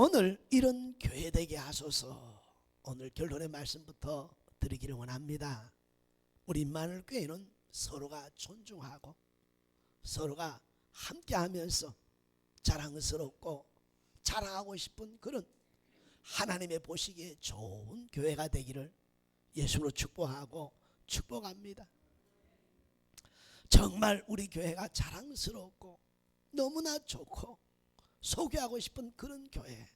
오늘 이런 교회 되게 하소서. 오늘 결론의 말씀부터 드리기를 원합니다. 우리 마늘 교회는 서로가 존중하고 서로가 함께하면서 자랑스럽고 자랑하고 싶은 그런 하나님의 보시기에 좋은 교회가 되기를 예수로 축복하고 축복합니다. 정말 우리 교회가 자랑스럽고 너무나 좋고 소개하고 싶은 그런 교회.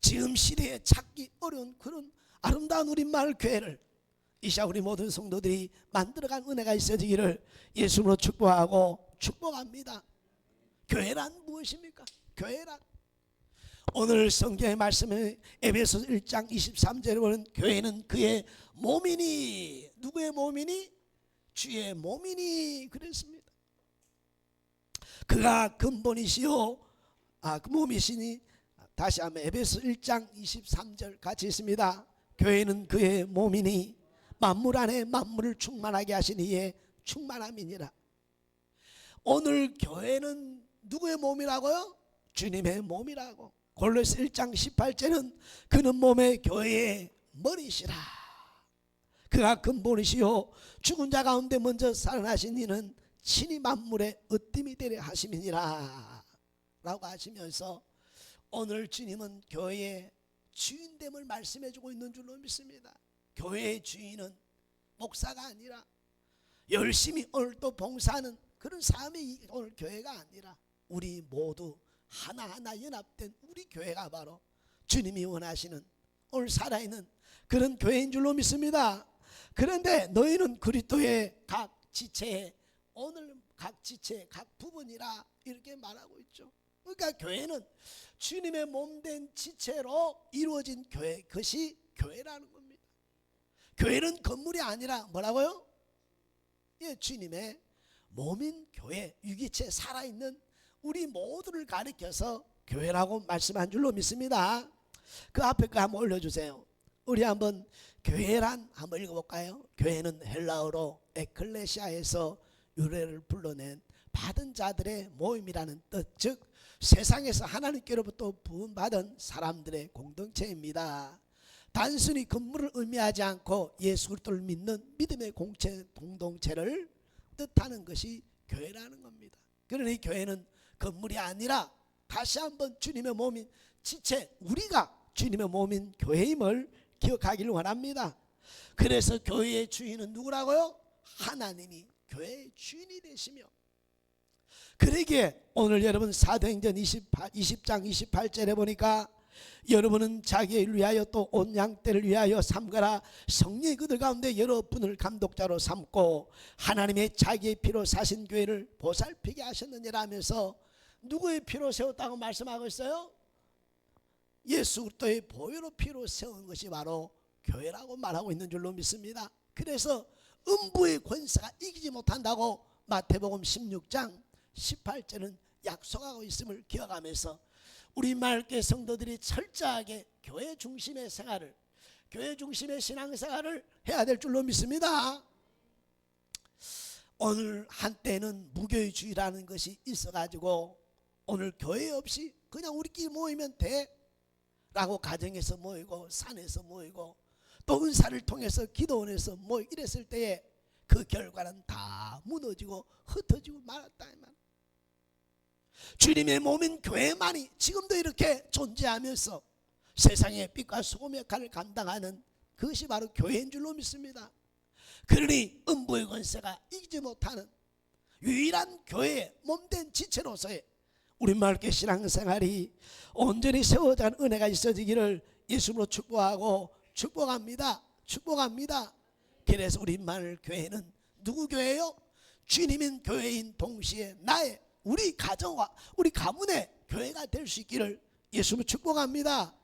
지금 시대에 찾기 어려운 그런 아름다운 우리 마을 교회를 이샤 우리 모든 성도들이 만들어간 은혜가 있어지기를 예수로 축복하고 축복합니다. 교회란 무엇입니까? 교회란 오늘 성경의 말씀에 에베소 1장 23절에 보면 교회는 그의 몸이니 누구의 몸이니 주의 몸이니 그랬습니다. 그가 근본이시요 아, 그 몸이시니 다시 한번 에베소 1장 23절 같이 있습니다. 교회는 그의 몸이니 만물 안에 만물을 충만하게 이의 충만함이니라. 오늘 교회는 누구의 몸이라고요? 주님의 몸이라고. 골로새 1장 18절은 그는 몸의 교회의 머리시라. 그가 근본이시요 죽은 자 가운데 먼저 살아나신 이는 친히 만물의 으뜸이 되려 하심이니라 라고 하시면서 오늘 주님은 교회의 주인됨을 말씀해 주고 있는 줄로 믿습니다 교회의 주인은 목사가 아니라 열심히 오늘 또 봉사하는 그런 삶이 오늘 교회가 아니라 우리 모두 하나하나 연합된 우리 교회가 바로 주님이 원하시는 오늘 살아있는 그런 교회인 줄로 믿습니다. 그런데 너희는 그리스도의 각 지체에 오늘 각 지체 각 부분이라 이렇게 말하고 있죠. 그러니까 교회는 주님의 몸된 지체로 이루어진 교회 그것이 교회라는 겁니다. 교회는 건물이 아니라 뭐라고요? 예, 주님의 몸인 교회 유기체 살아있는 우리 모두를 가리켜서 교회라고 말씀한 줄로 믿습니다. 그 앞에 거 한번 올려주세요. 우리 한번 교회란 한번 읽어볼까요? 교회는 헬라어로 에클레시아에서 유래를 불러낸 받은 자들의 모임이라는 뜻, 즉 세상에서 하나님께로부터 부음받은 사람들의 공동체입니다. 단순히 건물을 의미하지 않고 예수 그리스도를 믿는 믿음의 공체 공동체를 뜻하는 것이 교회라는 겁니다. 그러니 교회는 건물이 아니라 다시 한번 주님의 몸인 지체 우리가 주님의 몸인 교회임을 기억하기를 원합니다. 그래서 교회의 주인은 누구라고요? 하나님이 교회의 주인이 되시며 그러기에 오늘 여러분 사도행전 28, 20장 28절에 보니까 여러분은 자기를 위하여 또 온 양떼를 위하여 삼가라 성령이 그들 가운데 여러분을 감독자로 삼고 하나님의 자기의 피로 사신 교회를 보살피게 하셨느니라 하면서 누구의 피로 세웠다고 말씀하고 있어요? 예수 그리스도의 보혈의 피로 세운 것이 바로 교회라고 말하고 있는 줄로 믿습니다. 그래서 음부의 권세가 이기지 못한다고 마태복음 16장 18절은 약속하고 있음을 기억하면서 우리 마을교 성도들이 철저하게 교회 중심의 생활을 교회 중심의 신앙생활을 해야 될 줄로 믿습니다. 오늘 한때는 무교회주의라는 것이 있어가지고 오늘 교회 없이 그냥 우리끼리 모이면 돼 라고 가정에서 모이고 산에서 모이고 또 은사를 통해서 기도원에서 모이 이랬을 때에 그 결과는 다 무너지고 흩어지고 말았다 이 말. 주님의 몸인 교회만이 지금도 이렇게 존재하면서 세상의 빛과 소금 역할을 감당하는 그것이 바로 교회인 줄로 믿습니다. 그러니 음부의 권세가 이기지 못하는 유일한 교회의 몸된 지체로서의 우리 마을교 신앙생활이 온전히 세워진 은혜가 있어지기를 예수로 축복하고 축복합니다. 축복합니다. 그래서 우리 마을 교회는 누구 교회요? 주님인 교회인 동시에 나의 우리 가정과 우리 가문의 교회가 될 수 있기를 예수로 축복합니다.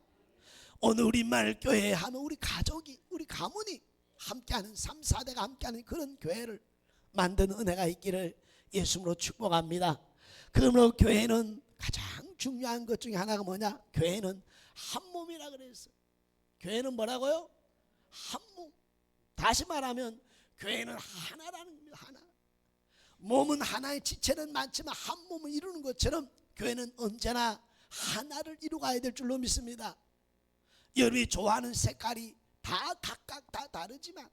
오늘 우리 마을 교회 하면 우리 가족이 우리 가문이 함께하는 3, 4대가 함께하는 그런 교회를 만드는 은혜가 있기를 예수로 축복합니다. 그러므로 교회는 가장 중요한 것 중에 하나가 뭐냐? 교회는 한 몸이라 그랬어. 교회는 뭐라고요? 한 몸. 다시 말하면 교회는 하나라는 겁니다. 하나. 몸은 하나의 지체는 많지만 한 몸을 이루는 것처럼 교회는 언제나 하나를 이루어가야 될 줄로 믿습니다. 여러분이 좋아하는 색깔이 다 각각 다 다르지만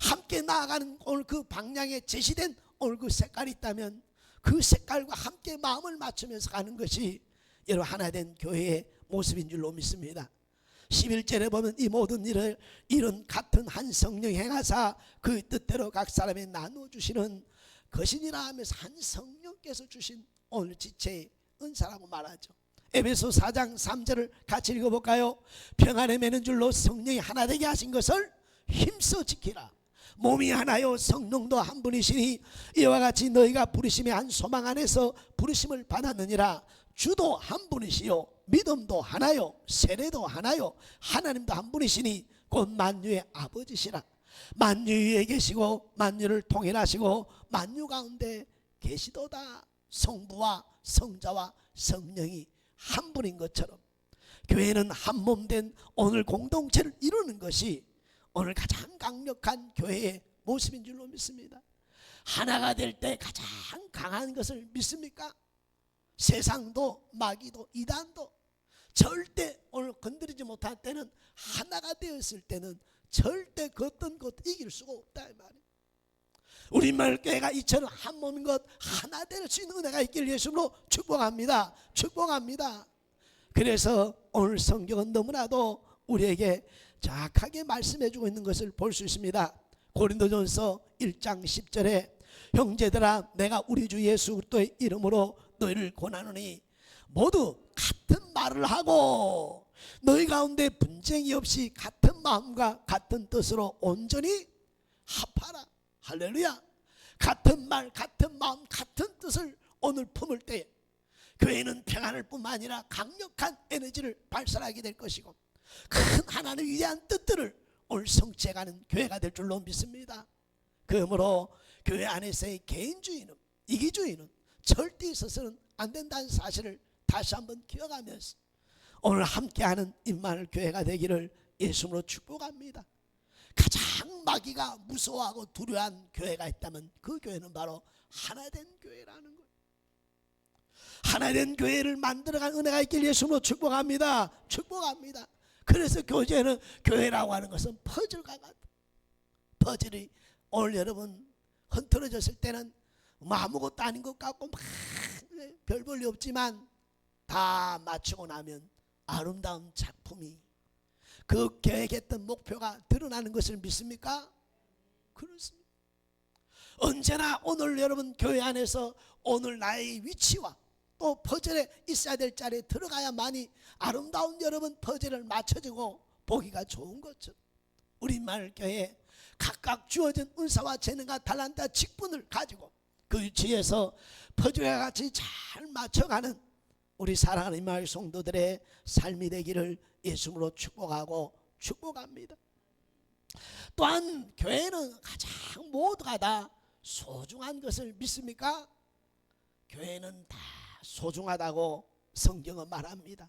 함께 나아가는 오늘 그 방향에 제시된 오늘 그 색깔이 있다면 그 색깔과 함께 마음을 맞추면서 가는 것이 여러분 하나 된 교회의 모습인 줄로 믿습니다. 11절에 보면 이 모든 일을 이런 같은 한 성령 행하사 그 뜻대로 각 사람에 나누어 주시는 것이니라 하면서 한 성령께서 주신 오늘 지체의 은사라고 말하죠. 에베소 4장 3절을 같이 읽어볼까요? 평안에 매는 줄로 성령이 하나 되게 하신 것을 힘써 지키라. 몸이 하나요 성령도 한 분이시니 이와 같이 너희가 부르심의 한 소망 안에서 부르심을 받았느니라 주도 한 분이시요 믿음도 하나요 세례도 하나요 하나님도 한 분이시니 곧 만유의 아버지시라 만유 위에 계시고 만유를 통일하시고 만유 가운데 계시도다 성부와 성자와 성령이 한 분인 것처럼 교회는 한 몸 된 오늘 공동체를 이루는 것이 오늘 가장 강력한 교회의 모습인 줄로 믿습니다. 하나가 될 때 가장 강한 것을 믿습니까? 세상도 마귀도 이단도 절대 오늘 건드리지 못할 때는 하나가 되었을 때는 절대 그 어떤 것 이길 수가 없다 이 말이에요. 우리말 교회가 이처럼 한 몸인 것 하나 될 수 있는 은혜가 있길 예수로 축복합니다. 축복합니다. 그래서 오늘 성경은 너무나도 우리에게 정확하게 말씀해 주고 있는 것을 볼 수 있습니다. 고린도전서 1장 10절에 형제들아 내가 우리 주 예수 그리스도의 이름으로 너희를 권하노니 모두 말을 하고 너희 가운데 분쟁이 없이 같은 마음과 같은 뜻으로 온전히 합하라. 할렐루야. 같은 말, 같은 마음, 같은 뜻을 오늘 품을 때 교회는 평안을 뿐만 아니라 강력한 에너지를 발산하게 될 것이고 큰 하나님의 위대한 뜻들을 오늘 성취해가는 교회가 될 줄로 믿습니다. 그러므로 교회 안에서의 개인주의는 이기주의는 절대 있어서는 안 된다는 사실을 다시 한번 기억하면서 오늘 함께하는 임마늘 교회가 되기를 예수님으로 축복합니다. 가장 마귀가 무서워하고 두려워한 교회가 있다면 그 교회는 바로 하나 된 교회라는 거예요. 하나 된 교회를 만들어간 은혜가 있길 예수님으로 축복합니다. 축복합니다. 그래서 교제는 교회라고 하는 것은 퍼즐과 같아. 퍼즐이 오늘 여러분 흔들어졌을 때는 뭐 아무것도 아닌 것 같고 막 별 볼일 없지만 다 맞추고 나면 아름다운 작품이 그 계획했던 목표가 드러나는 것을 믿습니까? 그렇습니다. 언제나 오늘 여러분 교회 안에서 오늘 나의 위치와 또 퍼즐에 있어야 될 자리에 들어가야만이 아름다운 여러분 퍼즐을 맞춰주고 보기가 좋은 것처럼 우리 말 교회 각각 주어진 은사와 재능과 달란트 직분을 가지고 그 위치에서 퍼즐과 같이 잘 맞춰가는 우리 사랑하는 마을 성도들의 삶이 되기를 예수님으로 축복하고 축복합니다. 또한 교회는 가장 모두가 다 소중한 것을 믿습니까? 교회는 다 소중하다고 성경은 말합니다.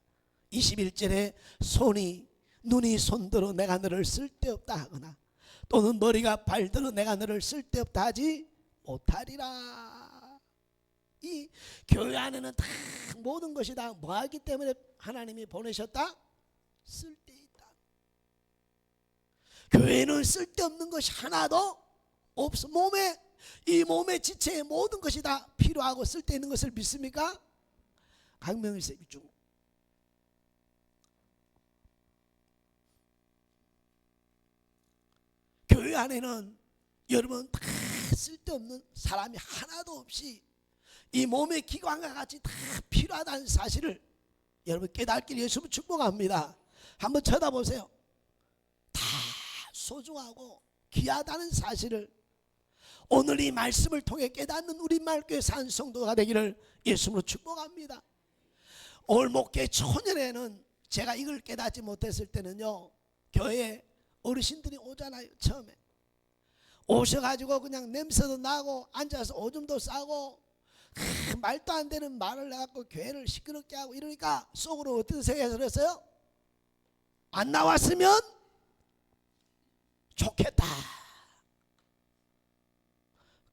21절에 손이 눈이 손들어 내가 너를 쓸데없다 하거나 또는 머리가 발들어 내가 너를 쓸데없다 하지 못하리라. 이 교회 안에는 다 모든 것이 다 뭐하기 때문에 하나님이 보내셨다? 쓸데 있다. 교회는 쓸데없는 것이 하나도 없어. 몸에 이 몸의 지체의 모든 것이 다 필요하고 쓸데있는 것을 믿습니까? 강명일세 중 교회 안에는 여러분 다 쓸데없는 사람이 하나도 없이 이 몸의 기관과 같이 다 필요하다는 사실을 여러분 깨닫길 예수님 축복합니다. 한번 쳐다보세요. 다 소중하고 귀하다는 사실을 오늘 이 말씀을 통해 깨닫는 우리 말교회 산 성도가 되기를 예수님으로 축복합니다. 올 목회 초년에는 제가 이걸 깨닫지 못했을 때는요 교회 어르신들이 오잖아요 처음에 오셔가지고 그냥 냄새도 나고 앉아서 오줌도 싸고 크, 말도 안 되는 말을 해갖고 교회를 시끄럽게 하고 이러니까 속으로 어떤 생각이 들었어요? 안 나왔으면 좋겠다.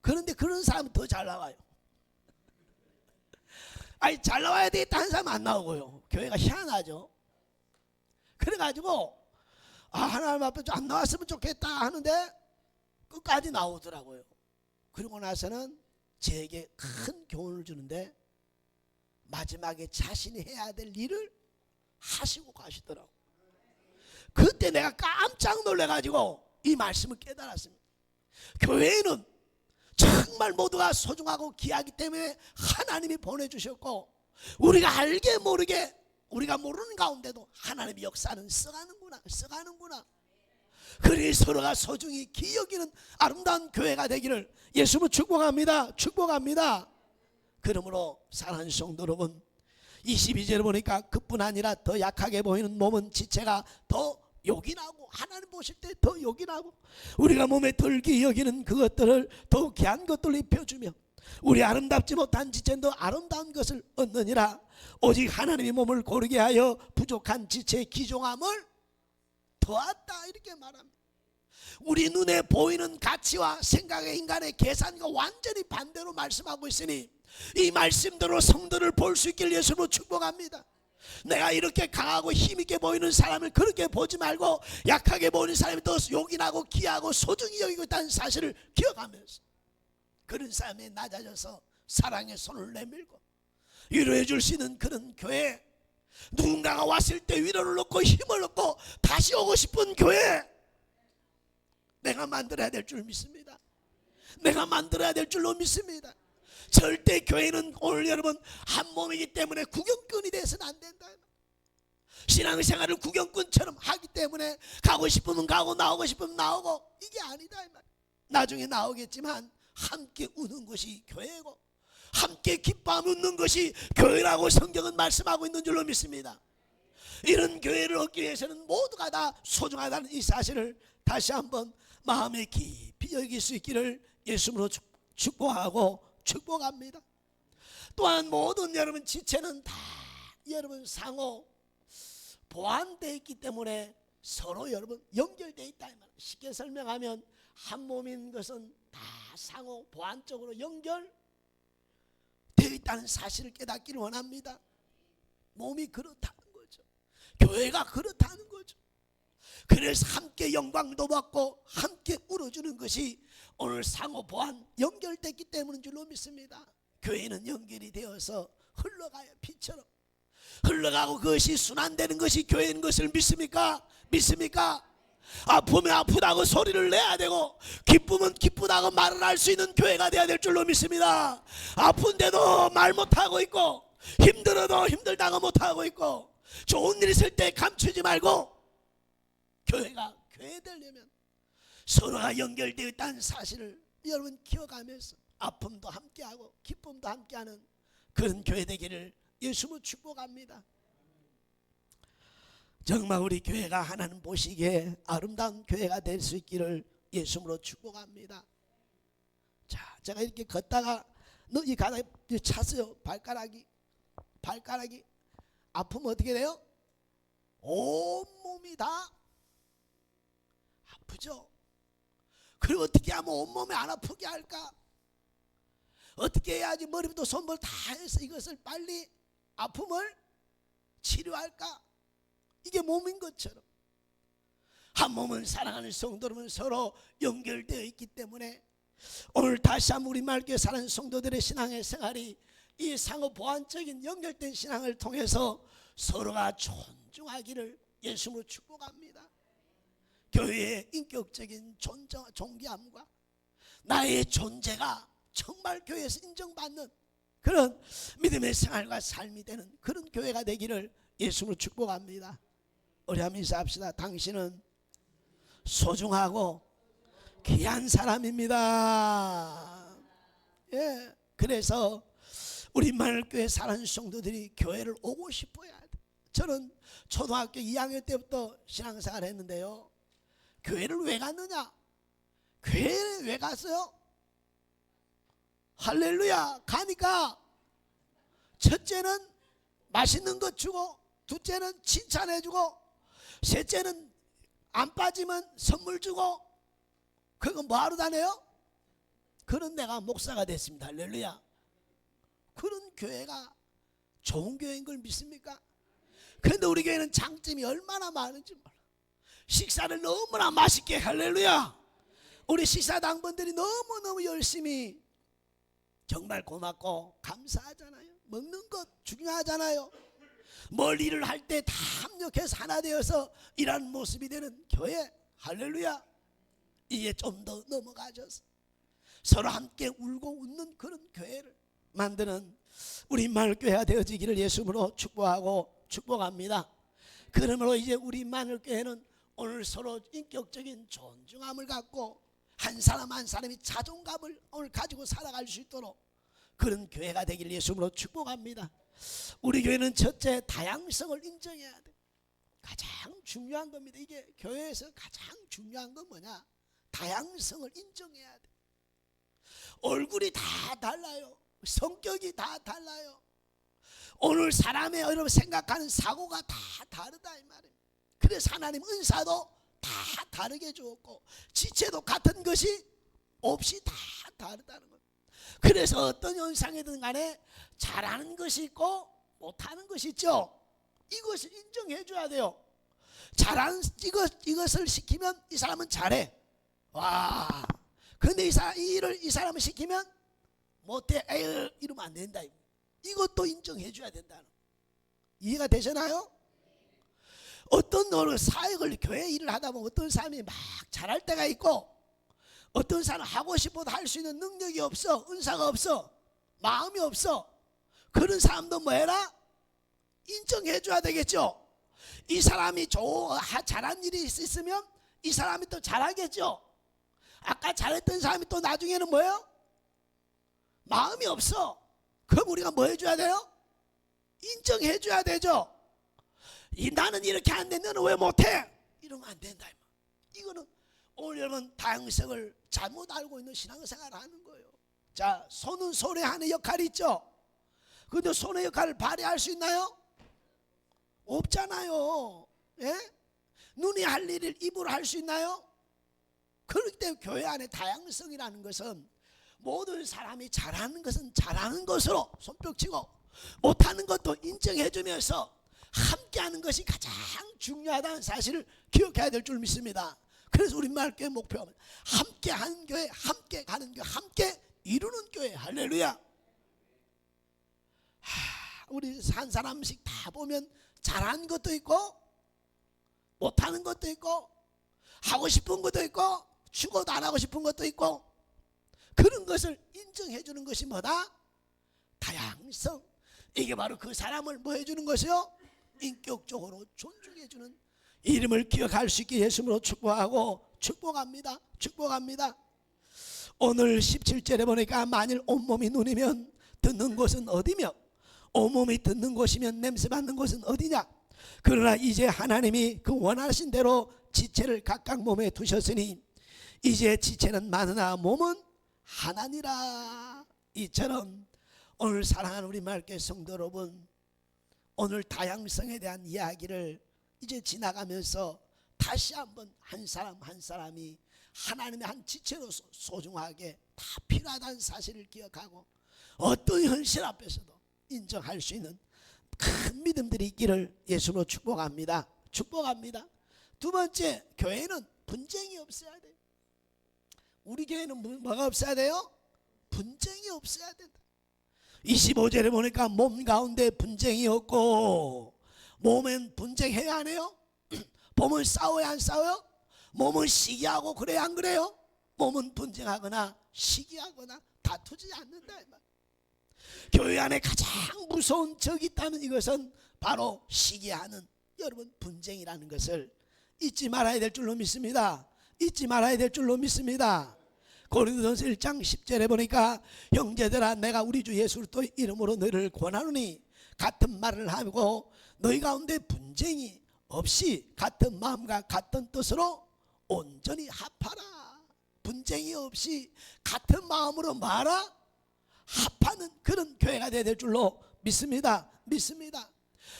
그런데 그런 사람은 더잘 나와요. 아니 잘 나와야 되겠다 하는 사람 안 나오고요. 교회가 희한하죠. 그래가지고 아 하나님 앞에 좀안 나왔으면 좋겠다 하는데 끝까지 나오더라고요. 그리고 나서는 제게 큰 교훈을 주는데 마지막에 자신이 해야 될 일을 하시고 가시더라고. 그때 내가 깜짝 놀래가지고 이 말씀을 깨달았습니다. 교회에는 정말 모두가 소중하고 귀하기 때문에 하나님이 보내주셨고 우리가 알게 모르게 우리가 모르는 가운데도 하나님의 역사는 써가는구나 써가는구나 그리 서로가 소중히 기여기는 아름다운 교회가 되기를 예수로 축복합니다. 축복합니다. 그러므로 사랑하는 성도 여러분 22절에 보니까 그뿐 아니라 더 약하게 보이는 몸은 지체가 더 요긴하고 하나님 보실 때더 요긴하고 우리가 몸에 덜기 여기는 그것들을 더 귀한 것들을 입혀주며 우리 아름답지 못한 지체는 더 아름다운 것을 얻느니라. 오직 하나님이 몸을 고르게 하여 부족한 지체의 기종함을 더했다 이렇게 말합니다. 우리 눈에 보이는 가치와 생각의 인간의 계산과 완전히 반대로 말씀하고 있으니 이 말씀대로 성도를 볼 수 있길 예수로 축복합니다. 내가 이렇게 강하고 힘있게 보이는 사람을 그렇게 보지 말고 약하게 보이는 사람이 더 요긴하고 귀하고 소중히 여기고 있다는 사실을 기억하면서 그런 사람이 낮아져서 사랑의 손을 내밀고 위로해 줄 수 있는 그런 교회 누군가가 왔을 때 위로를 얻고 힘을 얻고 다시 오고 싶은 교회 내가 만들어야 될 줄 믿습니다 내가 만들어야 될 줄로 믿습니다 절대 교회는 오늘 여러분 한 몸이기 때문에 구경꾼이 돼서는 안 된다. 신앙생활을 구경꾼처럼 하기 때문에 가고 싶으면 가고 나오고 싶으면 나오고 이게 아니다. 나중에 나오겠지만 함께 우는 것이 교회고 함께 기뻐하며 웃는 것이 교회라고 성경은 말씀하고 있는 줄로 믿습니다. 이런 교회를 얻기 위해서는 모두가 다 소중하다는 이 사실을 다시 한번 마음에 깊이 여길 수 있기를 예수님으로 축- 축복하고 축복합니다. 또한 모든 여러분 지체는 다 여러분 상호 보완되어 있기 때문에 서로 여러분 연결되어 있다. 쉽게 설명하면 한 몸인 것은 다 상호 보완적으로 연결되어 있다는 사실을 깨닫기를 원합니다. 몸이 그렇다는 거죠. 교회가 그렇다는 거죠. 그래서 함께 영광도 받고 함께 울어주는 것이 오늘 상호 보완 연결됐기 때문인 줄로 믿습니다. 교회는 연결이 되어서 흘러가요 피처럼 흘러가고 그것이 순환되는 것이 교회인 것을 믿습니까? 믿습니까? 아프면 아프다고 소리를 내야 되고 기쁘면 기쁘다고 말을 할 수 있는 교회가 되어야 될 줄로 믿습니다. 아픈데도 말 못하고 있고 힘들어도 힘들다고 못하고 있고 좋은 일 있을 때 감추지 말고 교회가 교회 되려면 서로가 연결되어 있다는 사실을 여러분 기억하면서 아픔도 함께하고 기쁨도 함께하는 그런 교회 되기를 예수로 축복합니다. 정말 우리 교회가 하나님 보시기에 아름다운 교회가 될 수 있기를 예수로 축복합니다. 자, 제가 이렇게 걷다가 너 이 가닥 찼어요. 발가락이 발가락이 아프면 어떻게 돼요? 온 몸이 다 아프죠. 그리고 어떻게 하면 온몸에 안 아프게 할까? 어떻게 해야지 머리부터 손발 다 해서 이것을 빨리 아픔을 치료할까? 이게 몸인 것처럼 한 몸을 사랑하는 성도들은 서로 연결되어 있기 때문에 오늘 다시 한번 우리 말교회 사는 성도들의 신앙의 생활이 이 상호 보완적인 연결된 신앙을 통해서 서로가 존중하기를 예수로 축복합니다. 교회의 인격적인 존중, 존귀함과 나의 존재가 정말 교회에서 인정받는 그런 믿음의 생활과 삶이 되는 그런 교회가 되기를 예수로 축복합니다. 한번 인사합시다. 당신은 소중하고 귀한 사람입니다. 예, 그래서 우리 마을교회 사는 성도들이 교회를 오고 싶어야 돼. 저는 초등학교 2학년 때부터 신앙생활 했는데요. 교회를 왜 갔느냐? 교회를 왜 갔어요? 할렐루야 가니까 첫째는 맛있는 것 주고 둘째는 칭찬해 주고 셋째는 안 빠지면 선물 주고 그거 뭐하러 다녀요? 그런 내가 목사가 됐습니다 할렐루야 그런 교회가 좋은 교회인 걸 믿습니까? 그런데 우리 교회는 장점이 얼마나 많은지 몰라. 식사를 너무나 맛있게 할렐루야. 우리 식사 당번들이 너무너무 열심히 정말 고맙고 감사하잖아요. 먹는 것 중요하잖아요. 뭘 일을 할 때 다 합력해서 하나 되어서 일하는 모습이 되는 교회 할렐루야. 이게 좀더 넘어가져서 서로 함께 울고 웃는 그런 교회를 만드는 우리 마을교회가 되어지기를 예수님으로 축복하고 축복합니다. 그러므로 이제 우리 마을교회는 오늘 서로 인격적인 존중함을 갖고 한 사람 한 사람이 자존감을 오늘 가지고 살아갈 수 있도록 그런 교회가 되기를 예수님으로 축복합니다. 우리 교회는 첫째 다양성을 인정해야 돼. 가장 중요한 겁니다. 이게 교회에서 가장 중요한 건 뭐냐? 다양성을 인정해야 돼. 얼굴이 다 달라요. 성격이 다 달라요. 오늘 사람의 여러분 생각하는 사고가 다 다르다 이 말이에요. 그래서 하나님 은사도 다 다르게 주었고 지체도 같은 것이 없이 다 다르다는. 그래서 어떤 현상이든 간에 잘하는 것이 있고 못하는 것이 있죠. 이것을 인정해 줘야 돼요. 잘하는 이것 이것을 시키면 이 사람은 잘해. 와. 근데 이, 사, 이 일을 이 사람을 시키면 못해. 에휴, 이러면 안 된다. 이것도 인정해 줘야 된다는. 이해가 되시나요? 어떤 노를 사역을 교회 일을 하다 보면 어떤 사람이 막 잘할 때가 있고 어떤 사람 하고 싶어도 할 수 있는 능력이 없어. 은사가 없어. 마음이 없어. 그런 사람도 뭐 해라? 인정해 줘야 되겠죠. 이 사람이 좋 잘한 일이 있으면 이 사람이 또 잘하겠죠. 아까 잘했던 사람이 또 나중에는 뭐예요? 마음이 없어. 그럼 우리가 뭐 해줘야 돼요? 인정해 줘야 되죠. 이 나는 이렇게 안 돼, 너는 왜 못해? 이러면 안 된다. 이거는 오늘 여러분 다양성을 잘못 알고 있는 신앙생활을 하는 거예요. 자, 손은 손에 하는 역할이 있죠. 근데 손의 역할을 발휘할 수 있나요? 없잖아요. 예? 눈이 할 일을 입으로 할 수 있나요? 그렇기 때문에 교회 안에 다양성이라는 것은 모든 사람이 잘하는 것은 잘하는 것으로 손뼉치고 못하는 것도 인정해주면서 함께하는 것이 가장 중요하다는 사실을 기억해야 될 줄 믿습니다. 그래서 우리 말교회 목표는 함께 하는 교회, 함께 가는 교회, 함께 이루는 교회. 할렐루야. 하, 우리 한 사람씩 다 보면 잘하는 것도 있고 못하는 것도 있고 하고 싶은 것도 있고 죽어도 안 하고 싶은 것도 있고 그런 것을 인정해 주는 것이 뭐다? 다양성. 이게 바로 그 사람을 뭐 해주는 것이요? 인격적으로 존중해 주는 이름을 기억할 수 있게 예수님으로 축복하고 축복합니다. 축복합니다. 오늘 17절에 보니까 만일 온몸이 눈이면 듣는 곳은 어디며 온몸이 듣는 곳이면 냄새 맡는 곳은 어디냐 그러나 이제 하나님이 그 원하신 대로 지체를 각각 몸에 두셨으니 이제 지체는 많으나 몸은 하나니라 이처럼 오늘 사랑하는 우리 말께 성도 여러분 오늘 다양성에 대한 이야기를 이제 지나가면서 다시 한번 한 사람 한 사람이 하나님의 한 지체로서 소중하게 다 필요하다는 사실을 기억하고 어떤 현실 앞에서도 인정할 수 있는 큰 믿음들이 있기를 예수로 축복합니다. 축복합니다. 두 번째, 교회는 분쟁이 없어야 돼요. 우리 교회는 뭐- 뭐가 없어야 돼요? 분쟁이 없어야 된다. 25절에 보니까 몸 가운데 분쟁이 없고 몸엔 분쟁해야 하네요. 몸은 싸워야 안 싸워요? 몸은 시기하고 그래야 안 그래요? 몸은 분쟁하거나 시기하거나 다투지 않는다. 교회 안에 가장 무서운 적이 있다면 이것은 바로 시기하는 여러분 분쟁이라는 것을 잊지 말아야 될 줄로 믿습니다. 잊지 말아야 될 줄로 믿습니다. 고린도전서 1장 10절에 보니까 형제들아 내가 우리 주 예수 또 이름으로 너희를 권하노니 같은 말을 하고 너희 가운데 분쟁이 없이 같은 마음과 같은 뜻으로 온전히 합하라. 분쟁이 없이 같은 마음으로 말아 합하는 그런 교회가 되어야 될 줄로 믿습니다. 믿습니다.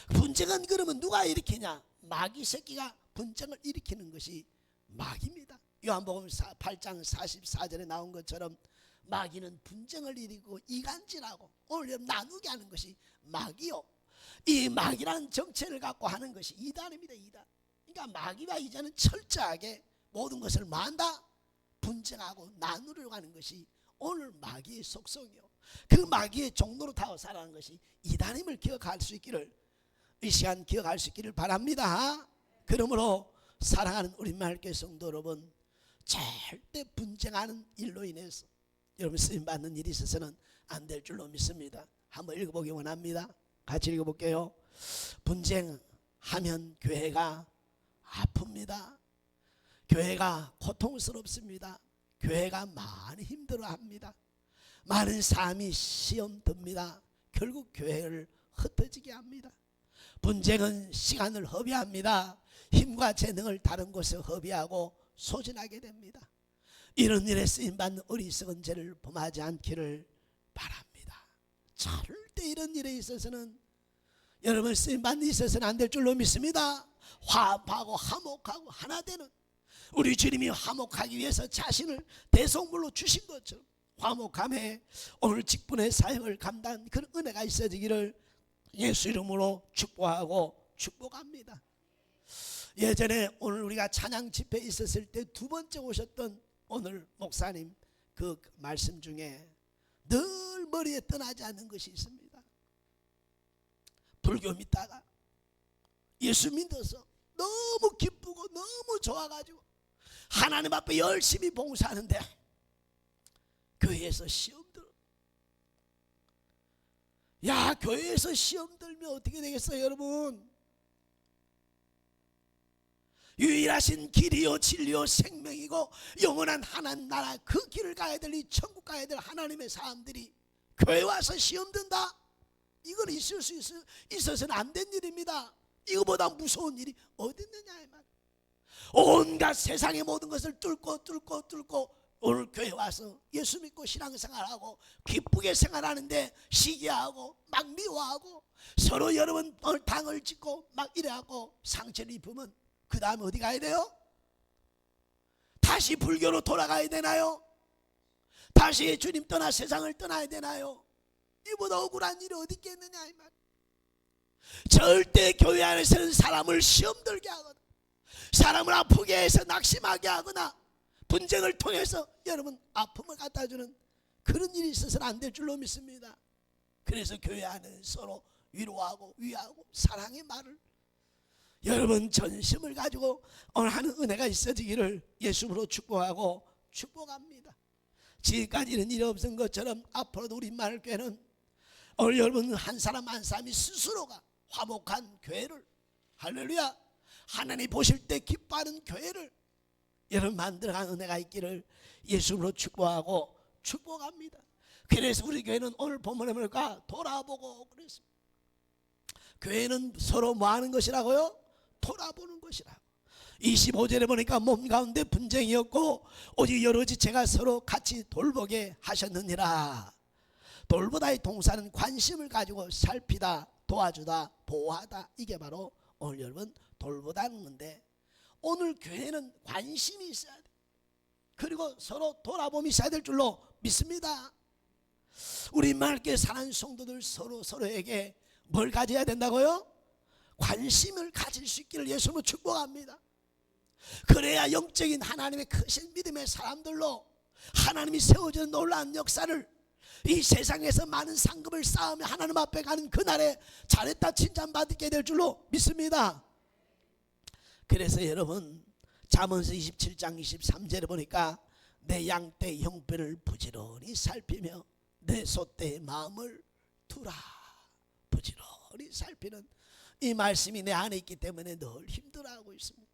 분쟁은 그러면 누가 일으키냐? 마귀 새끼가 분쟁을 일으키는 것이 마귀입니다. 요한복음 8장 44절에 나온 것처럼 마귀는 분쟁을 일으키고 이간질하고 오늘 나누게 하는 것이 마귀요. 이 마귀라는 정체를 갖고 하는 것이 이단입니다. 이단. 그러니까 마귀가 이제는 철저하게 모든 것을 만다 분쟁하고 나누려고 하는 것이 오늘 마귀의 속성이요. 그 마귀의 종로로 타고 살아가는 것이 이단임을 기억할 수 있기를 이 시간 기억할 수 있기를 바랍니다. 그러므로 사랑하는 우리 말교 성도 여러분 절대 분쟁하는 일로 인해서 여러분 쓰임 받는 일이 있어서는 안 될 줄로 믿습니다. 한번 읽어보기 원합니다. 같이 읽어볼게요. 분쟁하면 교회가 아픕니다. 교회가 고통스럽습니다. 교회가 많이 힘들어합니다. 많은 사람이 시험 듭니다. 결국 교회를 흩어지게 합니다. 분쟁은 시간을 허비합니다. 힘과 재능을 다른 곳에 허비하고 소진하게 됩니다. 이런 일에 쓰임 받는 어리석은 죄를 범하지 않기를 바랍니다. 절대 이런 일에 있어서는 여러분 쓰임 받는 일에 있어서는 안 될 줄로 믿습니다. 화합하고 화목하고 하나 되는 우리 주님이 화목하기 위해서 자신을 대성물로 주신 것처럼 화목함에 오늘 직분의 사역을 감당 그런 은혜가 있어지기를 예수 이름으로 축복하고 축복합니다. 예전에 오늘 우리가 찬양 집회 있었을 때 두 번째 오셨던 오늘 목사님 그 말씀 중에 늘 머리에 떠나지 않는 것이 있습니다. 불교 믿다가 예수 믿어서 너무 기쁘고 너무 좋아가지고 하나님 앞에 열심히 봉사하는데 교회에서 시험 들어. 야 교회에서 시험 들면 어떻게 되겠어요 여러분? 유일하신 길이요 진리요 생명이고 영원한 하나님 나라 그 길을 가야 될 이 천국 가야 될 하나님의 사람들이 교회 와서 시험 든다? 이건 있을 수 있어, 있어서는 안 된 일입니다. 이거보다 무서운 일이 어디 있느냐 이 말. 온갖 세상의 모든 것을 뚫고 뚫고 뚫고 오늘 교회 와서 예수 믿고 신앙생활하고 기쁘게 생활하는데 시기하고 막 미워하고 서로 여러분 오늘 당을 짓고 막 이래하고 상처를 입으면 그 다음에 어디 가야 돼요? 다시 불교로 돌아가야 되나요? 다시 주님 떠나 세상을 떠나야 되나요? 이보다 억울한 일이 어디 있겠느냐 이 말. 절대 교회 안에서는 사람을 시험 들게 하거나 사람을 아프게 해서 낙심하게 하거나 분쟁을 통해서 여러분 아픔을 갖다 주는 그런 일이 있어서는 안 될 줄로 믿습니다. 그래서 교회 안에 서로 위로하고 위하고 사랑의 말을 여러분 전심을 가지고 오늘 하는 은혜가 있어지기를 예수로 축복하고 축복합니다. 지금까지는 일이 없은 것처럼 앞으로도 우리 마을교회는 오늘 여러분 한 사람 한 사람이 스스로가 화목한 교회를 할렐루야 하나님 보실 때 기뻐하는 교회를 여러분 만들어간 은혜가 있기를 예수로 축복하고 축복합니다. 그래서 우리 교회는 오늘 본문에 뭘까 돌아보고 그랬습니다. 교회는 서로 뭐 하는 것이라고요? 돌아보는 것이라고. 25절에 보니까 몸 가운데 분쟁이었고 오직 여러 지체가 서로 같이 돌보게 하셨느니라. 돌보다의 동사는 관심을 가지고 살피다, 도와주다, 보호하다 이게 바로 오늘 여러분 돌보다는 건데 오늘 교회는 관심이 있어야 돼. 그리고 서로 돌아봄이 있어야 될 줄로 믿습니다. 우리 맑게 사는 성도들 서로 서로에게 뭘 가져야 된다고요? 관심을 가질 수 있기를 예수님으로 축복합니다. 그래야 영적인 하나님의 크신 믿음의 사람들로 하나님이 세워준 놀라운 역사를 이 세상에서 많은 상급을 쌓으며 하나님 앞에 가는 그날에 잘했다 칭찬받게 될 줄로 믿습니다. 그래서 여러분 잠언서 27장 23절에 보니까 내 양떼 형편을 부지런히 살피며 내 소떼의 마음을 두라 부지런히 살피는 이 말씀이 내 안에 있기 때문에 늘 힘들어하고 있습니다.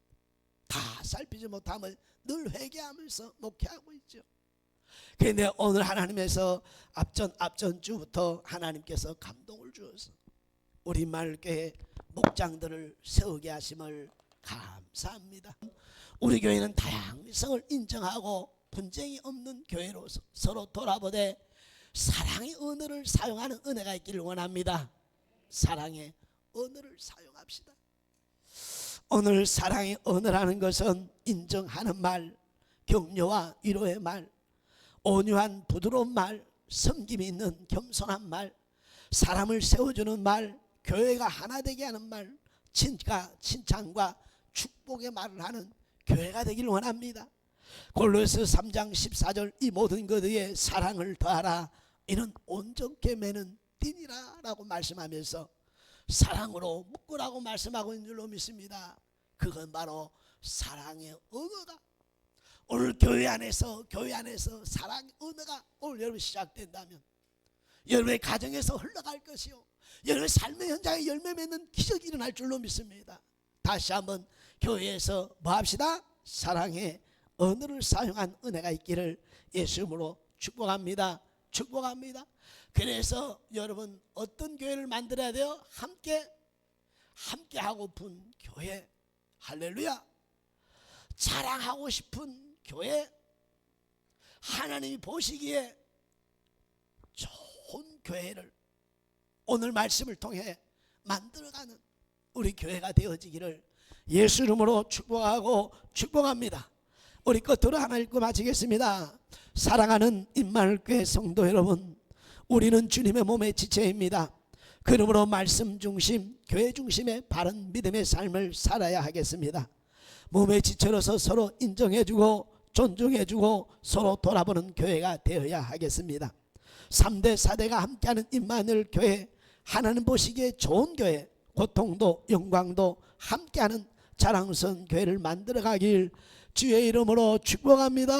다 살피지 못함을 늘 회개하면서 목회하고 있죠. 그런데 오늘 하나님에서 앞전 앞전 주부터 하나님께서 감동을 주어서 우리 말교회 목장들을 세우게 하심을 감사합니다. 우리 교회는 다양성을 인정하고 분쟁이 없는 교회로서 서로 돌아보되 사랑의 언어를 사용하는 은혜가 있기를 원합니다. 사랑의 언어를 사용합시다. 오늘 사랑의 언어라는 것은 인정하는 말, 격려와 위로의 말, 온유한 부드러운 말, 섬김이 있는 겸손한 말, 사람을 세워주는 말, 교회가 하나 되게 하는 말, 친가 칭찬과 축복의 말을 하는 교회가 되길 원합니다. 골로새 3장 14절 이 모든 것 위에 사랑을 더하라 이는 온전케 매는 띠니라라고 말씀하면서 사랑으로 묶으라고 말씀하고 있는 줄로 믿습니다. 그건 바로 사랑의 언어다. 오늘 교회 안에서 교회 안에서 사랑의 언어가 오늘 여러분 시작된다면 여러분의 가정에서 흘러갈 것이요. 여러분의 삶의 현장에 열매 맺는 기적이 일어날 줄로 믿습니다. 다시 한번 교회에서 뭐 합시다? 사랑의 언어를 사용한 은혜가 있기를 예수 이름으로 축복합니다. 축복합니다. 그래서 여러분 어떤 교회를 만들어야 돼요? 함께 함께 하고픈 교회. 할렐루야. 자랑하고 싶은 교회. 하나님이 보시기에 좋은 교회를 오늘 말씀을 통해 만들어가는 우리 교회가 되어지기를 예수 이름으로 축복하고 축복합니다. 우리 끝으로 하나 읽고 마치겠습니다. 사랑하는 임마누엘교회 성도 여러분, 우리는 주님의 몸의 지체입니다. 그러므로 말씀 중심, 교회 중심의 바른 믿음의 삶을 살아야 하겠습니다. 몸의 지체로서 서로 인정해주고 존중해주고 서로 돌아보는 교회가 되어야 하겠습니다. 3대 4대가 함께하는 임마누엘 교회 하나님 보시기에 좋은 교회 고통도 영광도 함께하는 자랑스러운 교회를 만들어가길 주의 이름으로 축복합니다.